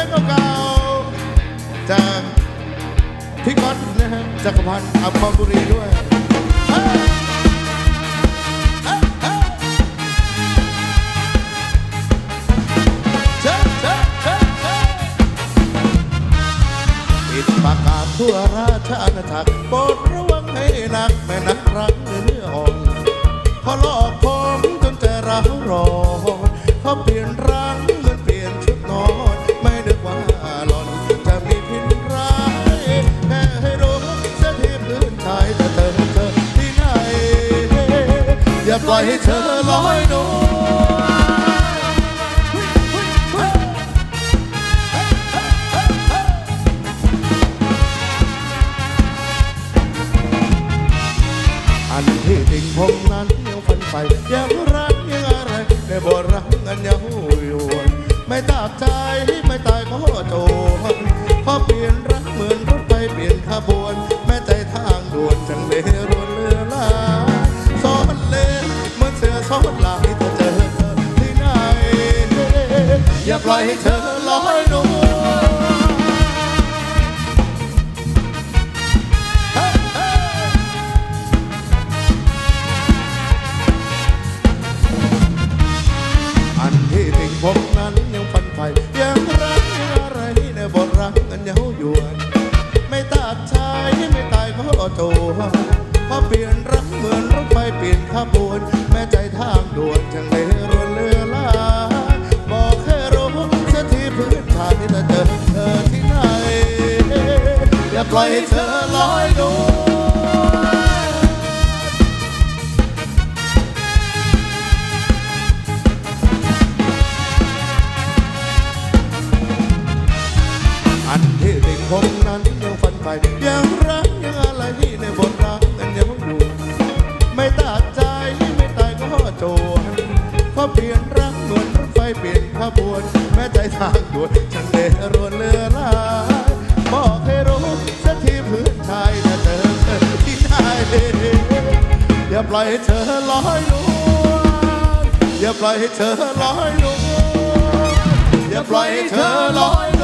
เพลงเก่าจากพี่ก๊อตนะฮะจักรพันธ์อัมพรบุรีด้วยปิดประกาศทั่วราชอาณาจักรโปรดระวังให้หนักแม่นักรักเนื้ออ่อนขอร้อง ปล่อยให้เธอลอยนวลอันที่จริงผมนั้นยังฝันใฝ่ยังรักยังอะไรได้บ่รักกันยังยวนไม่ตากใจไม่ตายก็โจรพอเปลี่ยนรักเหมือนรถไฟเปลี่ยนขบวน แม้ใจทางด่วนจังเลรวนเรื ล่อยให้เธอลอยนวลอันที่จริงผมนั้นยังฝันใฝ่ยังรักยังอะไรในบทรักกันเย้ายวน ไม่ตากชายไม่ตายก็โจรพอเปลี่ยนรักเหมือนรถไฟเปลี่ยนขบวน แม้ใจทางด่วนจังเลย อย่าปล่อยให้เธอลอยนวลอันที่จริงผมนั้นยังฝันใฝ่ยังรักยังอะไรที่ในบทรักกันยังอยู่ ไม่ตากใจไม่ตายก็โจรเพราะเปลี่ยนรักเหมือนรถไฟเปลี่ยนขบวน แม้ใจทางด่วนฉันเดรวนเรือลา ปล่อยให้เธอลอยนวลอย่าปล่อยให้เธอลอยนวลอย่าปล่อยให้เธอลอย